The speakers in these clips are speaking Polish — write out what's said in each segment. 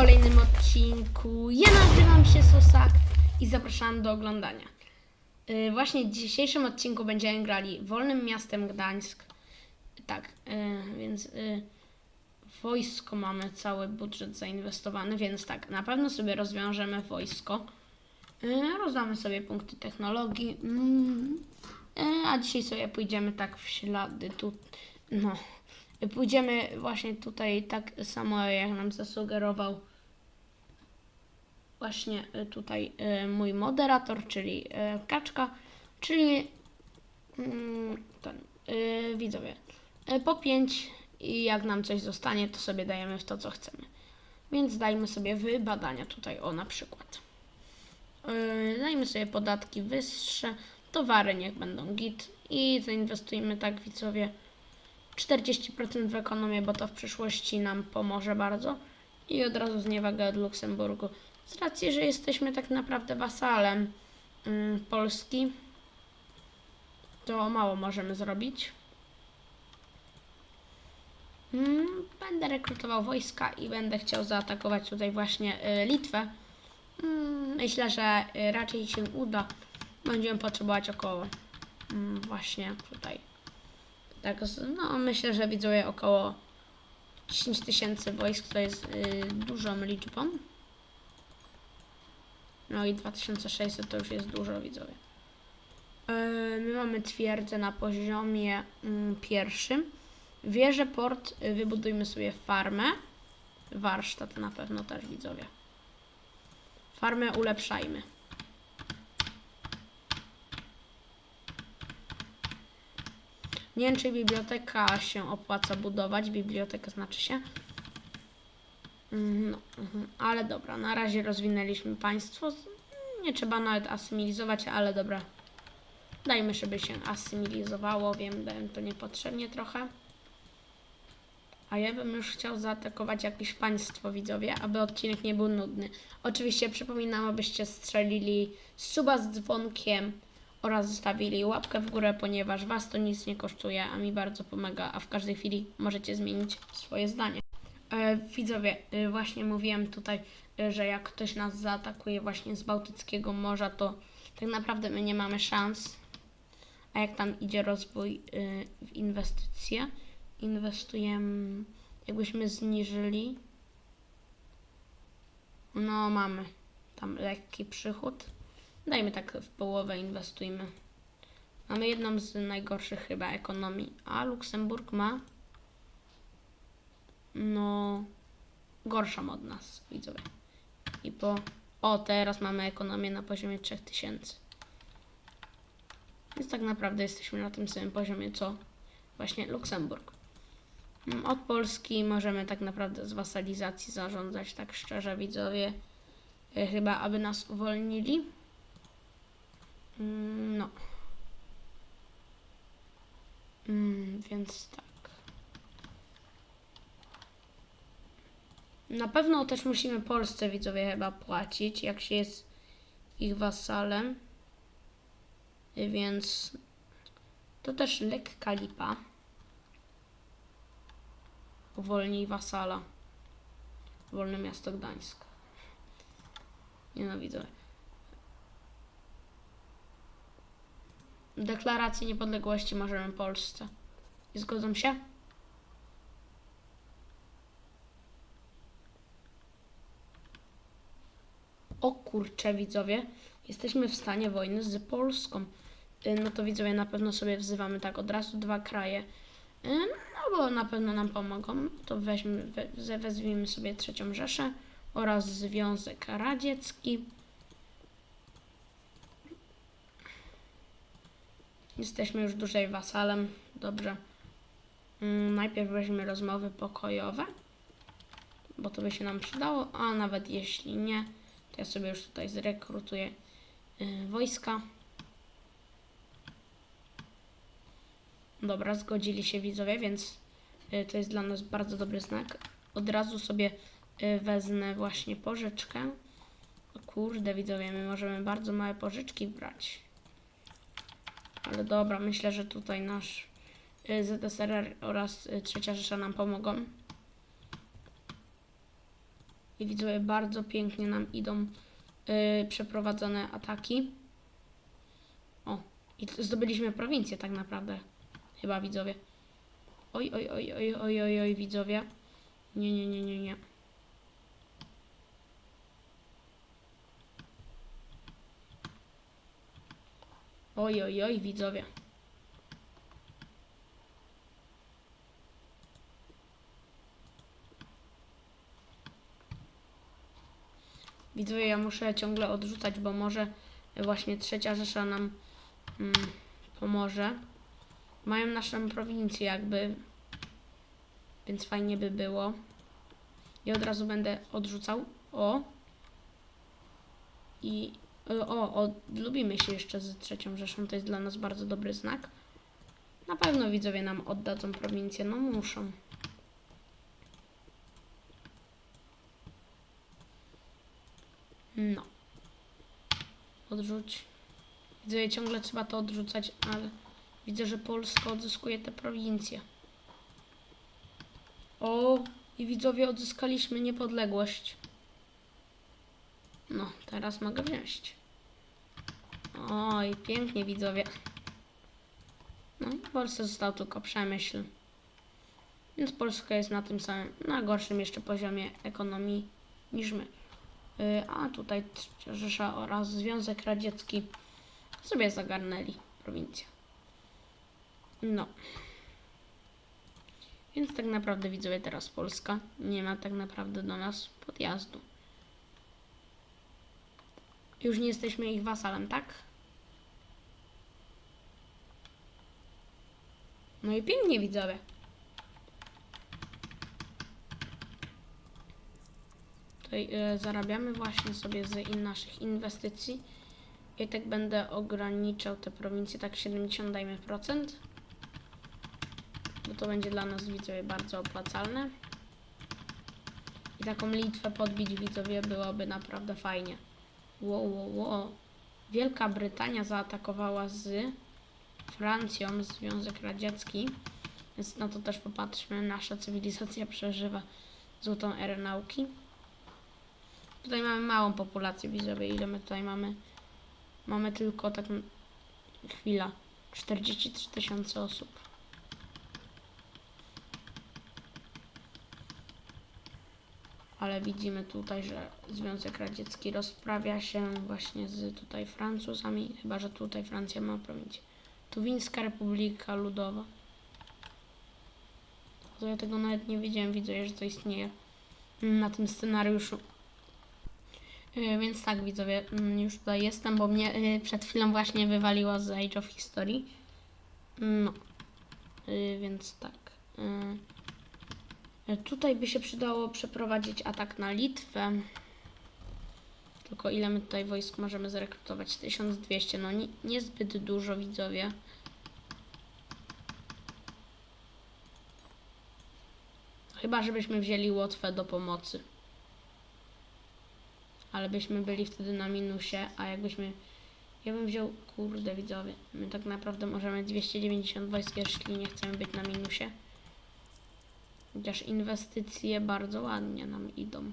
kolejnym odcinku. Ja nazywam się Sosak i zapraszam do oglądania. Yy, właśnie w dzisiejszym odcinku będziemy grali Wolnym Miastem Gdańsk. Tak, yy, więc yy, wojsko mamy cały budżet zainwestowany, więc tak, na pewno sobie rozwiążemy wojsko. Yy, rozdamy sobie punkty technologii. Yy, a dzisiaj sobie pójdziemy tak w ślady tu. No. Pójdziemy właśnie tutaj tak samo, jak nam zasugerował właśnie y, tutaj y, mój moderator, czyli y, Kaczka, czyli mm, ten, widzowie. Po 5 i jak nam coś zostanie, to sobie dajemy w to, co chcemy. Więc dajmy sobie w badania tutaj, o na przykład. Dajmy sobie podatki wyższe, towary niech będą git i zainwestujmy tak widzowie 40% w ekonomię, bo to w przyszłości nam pomoże bardzo. I od razu zniewagę od Luksemburgu. Z racji, że jesteśmy tak naprawdę wasalem mm, Polski, to mało możemy zrobić. Mm, Będę rekrutował wojska i będę chciał zaatakować tutaj właśnie y, Litwę. Mm, Myślę, że y, raczej się uda. Będziemy potrzebować około właśnie tutaj. Tak, no myślę, że widzowie około 10 tysięcy wojsk to jest y, dużą liczbą. No i 2600 to już jest dużo widzowie. Y, my mamy twierdzę na poziomie mm, pierwszym. Wieżę port y, wybudujmy sobie farmę. Warsztat na pewno też widzowie. Farmę ulepszajmy. Nie wiem, czy biblioteka się opłaca budować. Biblioteka znaczy się. Mm, No, mhm. ale dobra, na razie rozwinęliśmy państwo. Nie trzeba nawet asymilizować, ale dobra. Dajmy, żeby się asymilizowało. Wiem, dałem to niepotrzebnie trochę. A ja bym już chciał zaatakować jakieś państwo, widzowie, aby odcinek nie był nudny. Oczywiście przypominam, abyście strzelili suba z dzwonkiem oraz zostawili łapkę w górę, ponieważ Was to nic nie kosztuje, a mi bardzo pomaga, a w każdej chwili możecie zmienić swoje zdanie. Widzowie, e, właśnie mówiłem tutaj, e, że jak ktoś nas zaatakuje właśnie z Bałtyckiego Morza, to tak naprawdę my nie mamy szans. A jak tam idzie rozwój e, w inwestycje, inwestujemy, jakbyśmy zniżyli, no mamy tam lekki przychód. Dajmy tak w połowę inwestujmy. Mamy jedną z najgorszych chyba ekonomii, a Luksemburg ma no gorszą od nas, widzowie. I po o, teraz mamy ekonomię na poziomie 3000. Więc tak naprawdę jesteśmy na tym samym poziomie co właśnie Luksemburg. Mm, Od Polski możemy tak naprawdę z wasalizacji zarządzać, tak szczerze widzowie. E, Chyba, aby nas uwolnili. Mm, No. Mm, więc tak. Na pewno też musimy Polsce widzowie chyba płacić, jak się jest ich wasalem. Więc to też lekka lipa. Uwolnij wasala. Wolne miasto Gdańsk. Nienawidzę. Deklarację niepodległości możemy Polsce. I zgodzą się? O kurcze widzowie, jesteśmy w stanie wojny z Polską. Y, No to widzowie na pewno sobie wzywamy tak od razu dwa kraje. Y, No bo na pewno nam pomogą. To weźmy, we, wezwijmy sobie trzecią Rzeszę oraz Związek Radziecki. Jesteśmy już dłużej wasalem. Dobrze. Mm, Najpierw weźmy rozmowy pokojowe, bo to by się nam przydało, a nawet jeśli nie, to ja sobie już tutaj zrekrutuję y, wojska. Dobra, zgodzili się widzowie, więc y, to jest dla nas bardzo dobry znak. Od razu sobie y, wezmę właśnie pożyczkę. Kurde, widzowie, my możemy bardzo małe pożyczki brać. Ale dobra, myślę, że tutaj nasz ZSRR oraz Trzecia Rzesza nam pomogą. Widzowie, bardzo pięknie nam idą yy, przeprowadzone ataki. O, i zdobyliśmy prowincję tak naprawdę. Chyba widzowie. Oj, oj, oj, oj, oj, oj, oj, widzowie. Nie, nie, nie, nie, nie. Oj, oj, oj, widzowie. Widzowie, ja muszę ciągle odrzucać, bo może właśnie trzecia Rzesza nam mm, pomoże. Mają naszą prowincję jakby, więc fajnie by było. I od razu będę odrzucał. O. I o, o, lubimy się jeszcze z trzecią Rzeszą, to jest dla nas bardzo dobry znak. Na pewno widzowie nam oddadzą prowincję, no muszą. No. Odrzuć. Widzę, ciągle trzeba to odrzucać, ale widzę, że Polska odzyskuje te prowincje. O, i widzowie odzyskaliśmy niepodległość. No, teraz mogę wziąć. Oj, pięknie widzowie. No i Polsce został tylko przemyśl. Więc Polska jest na tym samym, na gorszym jeszcze poziomie ekonomii niż my. Y, A tutaj Trzecia Rzesza oraz Związek Radziecki sobie zagarnęli prowincję. No. Więc tak naprawdę widzowie teraz Polska nie ma tak naprawdę do nas podjazdu. Już nie jesteśmy ich wasalem, tak? No i pięknie widzowie. Tutaj e, zarabiamy właśnie sobie z in naszych inwestycji. I tak będę ograniczał te prowincje, tak 70 dajmy procent. Bo to będzie dla nas widzowie bardzo opłacalne. I taką Litwę podbić widzowie byłoby naprawdę fajnie. Wow, wow, wow. Wielka Brytania zaatakowała z Francją Związek Radziecki. Więc na to też popatrzmy. Nasza cywilizacja przeżywa złotą erę nauki. Tutaj mamy małą populację widzowie. Ile my tutaj mamy? Mamy tylko tak... Chwila. 43 tysiące osób. Ale widzimy tutaj, że Związek Radziecki rozprawia się właśnie z tutaj Francuzami, chyba że tutaj Francja ma prowincję. Tuwińska Republika Ludowa. Ja tego nawet nie wiedziałem, widzę, że to istnieje na tym scenariuszu. Yy, Więc tak, widzowie, mm, już tutaj jestem, bo mnie yy, przed chwilą właśnie wywaliło z Age of History. No, Yy, więc tak. Tutaj by się przydało przeprowadzić atak na Litwę. Tylko ile my tutaj wojsk możemy zrekrutować? 1200, no ni- niezbyt dużo widzowie. Chyba, żebyśmy wzięli Łotwę do pomocy. Ale byśmy byli wtedy na minusie, a jakbyśmy... Ja bym wziął... Kurde widzowie, my tak naprawdę możemy 290 wojsk, jeśli nie chcemy być na minusie. Chociaż inwestycje bardzo ładnie nam idą.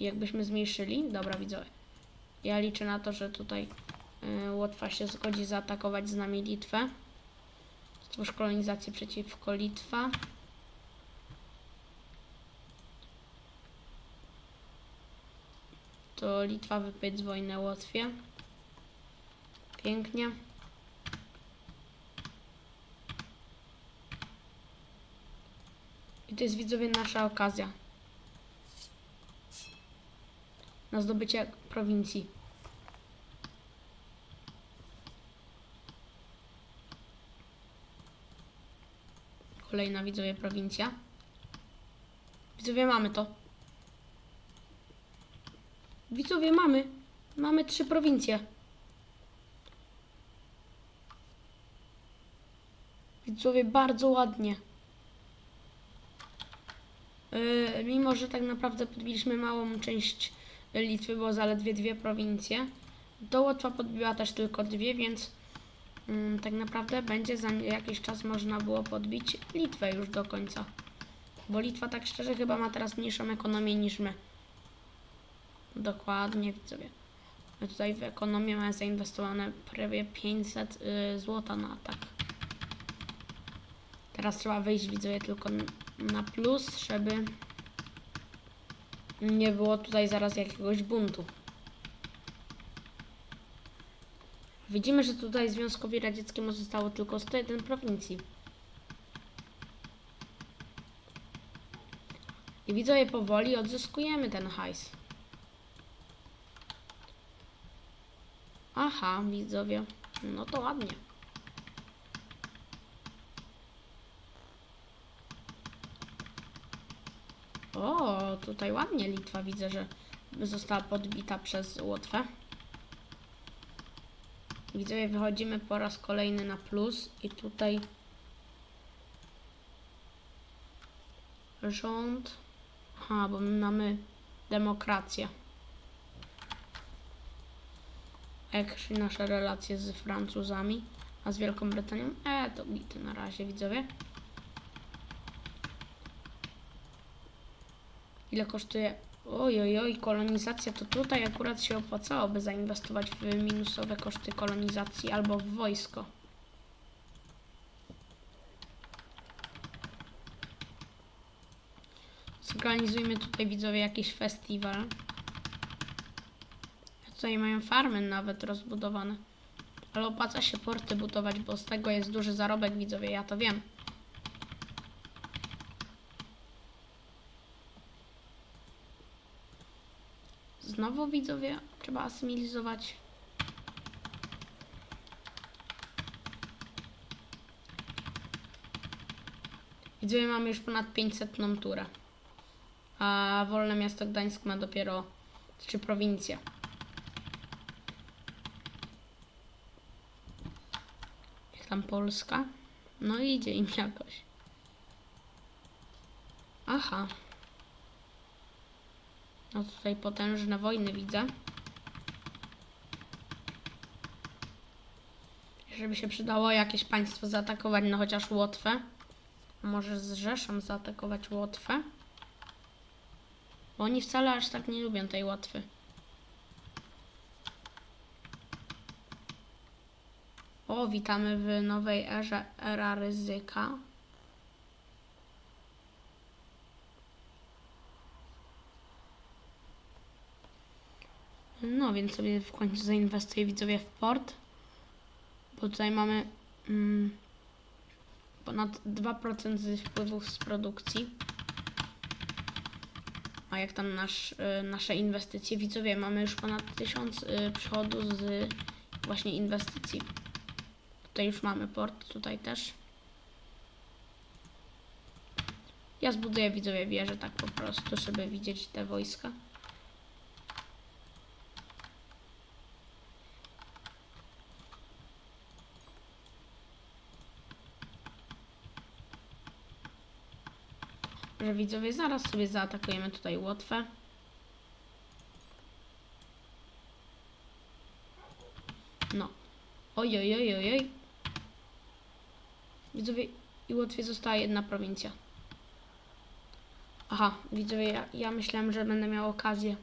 I Jakbyśmy zmniejszyli, dobra widzowie. Ja liczę na to, że tutaj y, Łotwa się zgodzi zaatakować z nami Litwę. Stwórz kolonizację przeciwko Litwa. To Litwa wypowiedz wojnę Łotwie. Pięknie. I to jest widzowie nasza okazja. Na zdobycie prowincji. Kolejna widzowie prowincja. Widzowie mamy to. Widzowie mamy. Mamy trzy prowincje. Widzowie bardzo ładnie. Yy, mimo, że tak naprawdę podbiliśmy małą część Litwy, bo zaledwie dwie prowincje, to Łotwa podbiła też tylko dwie, więc mm, tak naprawdę będzie za jakiś czas można było podbić Litwę już do końca. Bo Litwa tak szczerze chyba ma teraz mniejszą ekonomię niż my. Dokładnie, widzowie. Tutaj w ekonomię mamy zainwestowane prawie 500 y, na atak. Teraz trzeba wyjść, widzowie, tylko na plus, żeby nie było tutaj zaraz jakiegoś buntu. Widzimy, że tutaj Związkowi Radzieckiemu zostało tylko 101 prowincji. I widzowie, powoli odzyskujemy ten hajs. Aha, widzowie. No to ładnie. O, tutaj ładnie Litwa widzę, że została podbita przez Łotwę. Widzowie, wychodzimy po raz kolejny na plus i tutaj rząd. Aha, bo my mamy demokrację. A jak nasze relacje z Francuzami, a z Wielką Brytanią? E, to bity na razie, widzowie. Ile kosztuje? Oj, oj, oj, kolonizacja to tutaj akurat się opłacałoby zainwestować w minusowe koszty kolonizacji albo w wojsko. Zorganizujmy tutaj widzowie jakiś festiwal. Tutaj mają farmy nawet rozbudowane. Ale opłaca się porty budować, bo z tego jest duży zarobek widzowie, ja to wiem. Znowu widzowie trzeba asymilować. Widzowie mamy już ponad 500 turę. A wolne miasto Gdańsk ma dopiero trzy prowincje. Tam Polska? No idzie im jakoś. Aha. No tutaj potężne wojny widzę. Żeby się przydało jakieś państwo zaatakować, no chociaż Łotwę. Może z Rzeszą zaatakować Łotwę? Bo oni wcale aż tak nie lubią tej Łotwy. Witamy w nowej erze, era ryzyka. No, więc sobie w końcu zainwestuję widzowie w port. Bo tutaj mamy mm, ponad 2% z wpływów z produkcji. A jak tam nasz, y, nasze inwestycje? Widzowie, mamy już ponad 1000 y, przychodu z właśnie inwestycji. Tutaj już mamy port, tutaj też. Ja zbuduję widzowie wieżę tak po prostu, żeby widzieć te wojska. że widzowie zaraz sobie zaatakujemy tutaj Łotwę. No. Oj, oj, oj, oj, oj. Widzowie, i Łotwie została jedna prowincja. Aha, widzowie, ja, ja myślałem, że będę miał okazję.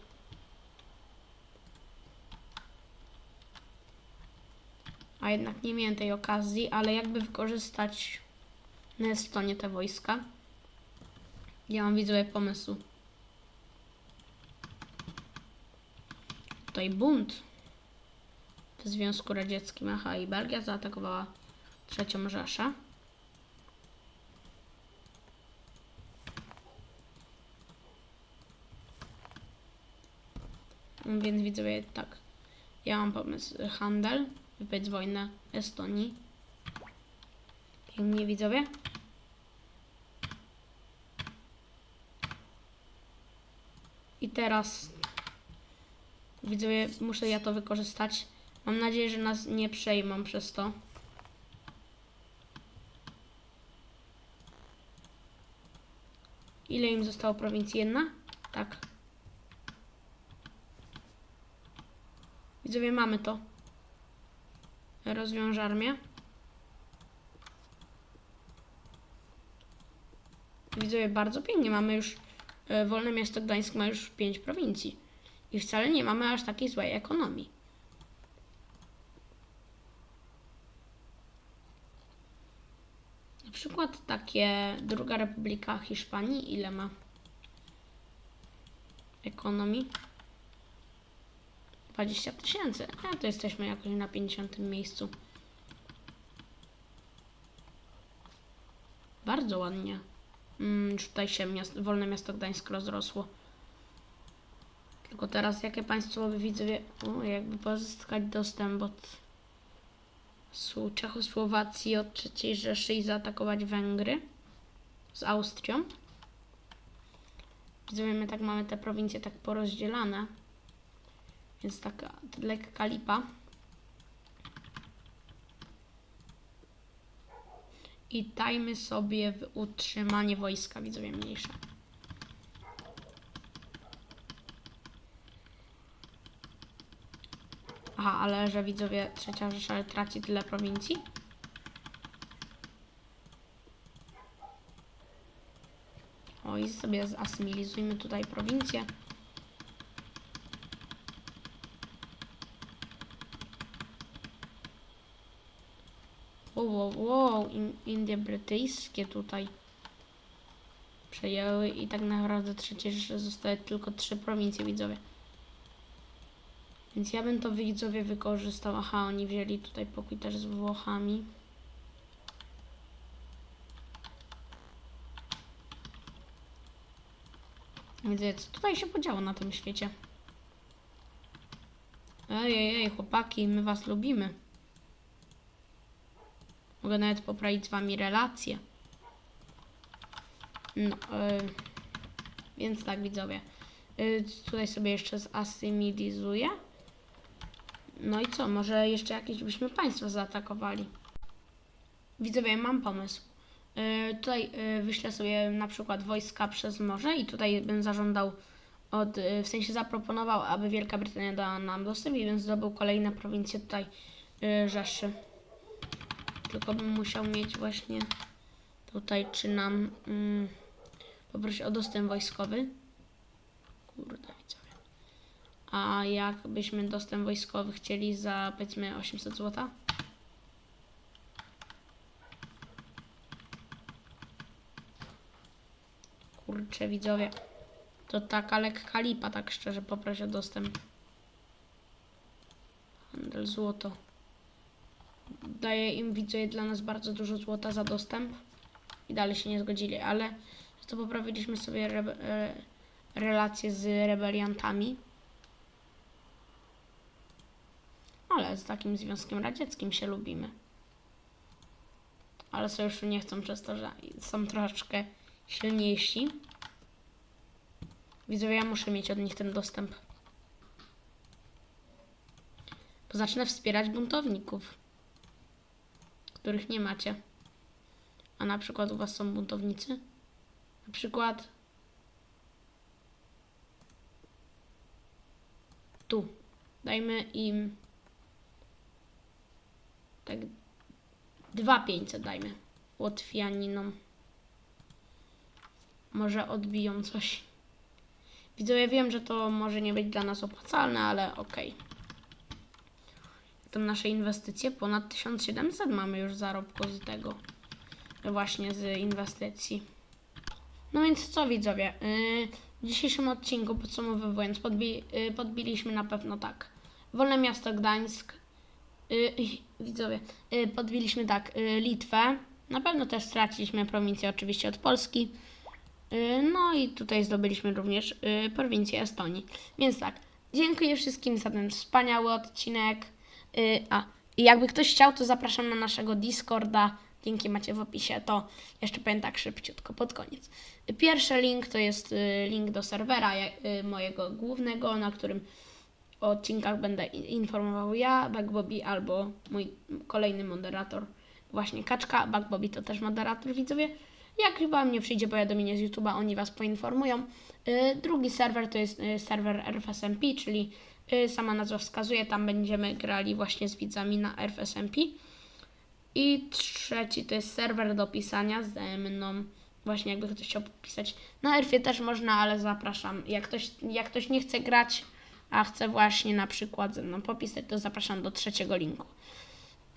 A jednak nie miałem tej okazji, ale jakby wykorzystać na Estonię te wojska. Ja mam widzowie pomysł. Tutaj bunt w Związku Radzieckim. Aha, i Belgia zaatakowała trzecią Rzeszę. Więc widzowie, tak. Ja mam pomysł. Handel, wypowiedz wojnę Estonii. Pięknie widzowie. I teraz widzowie, muszę ja to wykorzystać. Mam nadzieję, że nas nie przejmą przez to. Ile im zostało prowincji? Jedna? Tak. Widzowie, mamy to. Rozwiąż armię. Widzowie, bardzo pięknie. Mamy już e, Wolne Miasto Gdańsk ma już 5 prowincji. I wcale nie mamy aż takiej złej ekonomii. Na przykład takie druga Republika Hiszpanii, ile ma ekonomii? 20 tysięcy. A to jesteśmy jakoś na 50 miejscu. Bardzo ładnie. Mm, tutaj się miast, wolne miasto Gdańsk rozrosło. Tylko teraz jakie państwo widzowie, o, jakby pozyskać dostęp od Czechosłowacji od III Rzeszy i zaatakować Węgry z Austrią. Widzowie, my tak mamy te prowincje tak porozdzielane. Więc taka lekka lipa. I dajmy sobie w utrzymanie wojska, widzowie, mniejsze. Aha, ale że widzowie trzecia Rzesza traci tyle prowincji? Oj, sobie zasymilizujmy tutaj prowincję. Wow, wow, wow. In, Indie brytyjskie tutaj przejęły i tak naprawdę trzecie Rzesze zostały tylko trzy prowincje widzowie. Więc ja bym to widzowie wykorzystał. Aha, oni wzięli tutaj pokój też z Włochami. Widzę, co tutaj się podziało na tym świecie. Ej, ej, ej, chłopaki, my was lubimy. Mogę nawet poprawić z wami relacje. No, e, więc tak, widzowie. Y, tutaj sobie jeszcze zasymilizuję. No i co, może jeszcze jakieś byśmy państwo zaatakowali. Widzowie, mam pomysł. Y, tutaj y, wyślę sobie na przykład wojska przez morze i tutaj bym zażądał od, y, w sensie zaproponował, aby Wielka Brytania dała nam dostęp i bym zdobył kolejne prowincje tutaj y, Rzeszy. Tylko bym musiał mieć właśnie tutaj, czy nam mm, poprosić o dostęp wojskowy. Kurde, widzowie. A jakbyśmy dostęp wojskowy chcieli za powiedzmy 800 zł? Kurczę, widzowie. To taka lekka lipa, tak szczerze, poproś o dostęp. Handel złoto. Daje im, widzowie, dla nas bardzo dużo złota za dostęp. I dalej się nie zgodzili, ale to poprawiliśmy sobie rebe- e, relacje z rebeliantami. Ale z takim Związkiem Radzieckim się lubimy. Ale sojuszu nie chcą przez to, że są troszeczkę silniejsi. Widzowie, ja muszę mieć od nich ten dostęp. To zacznę wspierać buntowników, których nie macie. A na przykład u was są buntownicy? Na przykład tu. Dajmy im tak 2500 dajmy Łotwianinom. Może odbiją coś. Widzowie, wiem, że to może nie być dla nas opłacalne, ale okej. To nasze inwestycje ponad 1700 mamy już zarobku z tego. Właśnie z inwestycji. No więc co widzowie, yy, w dzisiejszym odcinku podsumowując, podbi yy, podbiliśmy na pewno tak. Wolne miasto Gdańsk, yy, widzowie, podbiliśmy tak, Litwę, na pewno też straciliśmy prowincję oczywiście od Polski, no i tutaj zdobyliśmy również prowincję Estonii. Więc tak, dziękuję wszystkim za ten wspaniały odcinek, yy, a i jakby ktoś chciał, to zapraszam na naszego Discorda, Linki macie w opisie, to jeszcze powiem tak szybciutko pod koniec. Pierwszy link to jest y, link do serwera y, mojego głównego, na którym o odcinkach będę informował ja, Backbobby albo mój kolejny moderator, właśnie Kaczka. Backbobby to też moderator, widzowie. Jak chyba mnie przyjdzie powiadomienie z YouTube'a, oni Was poinformują. Y, Drugi serwer to jest serwer RFSMP, czyli sama nazwa wskazuje, tam będziemy grali właśnie z widzami na RFSMP. I trzeci to jest serwer do pisania ze mną. Właśnie jakby ktoś chciał pisać. Na Erfie też można, ale zapraszam. Jak ktoś, jak ktoś nie chce grać a chce właśnie na przykład ze mną popisać, to zapraszam do trzeciego linku.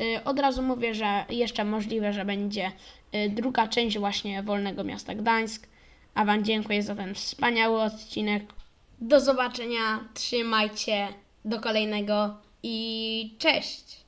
Y, Od razu mówię, że jeszcze możliwe, że będzie y, druga część właśnie Wolnego Miasta Gdańsk. A Wam dziękuję za ten wspaniały odcinek. Do zobaczenia, trzymajcie, do kolejnego. I cześć!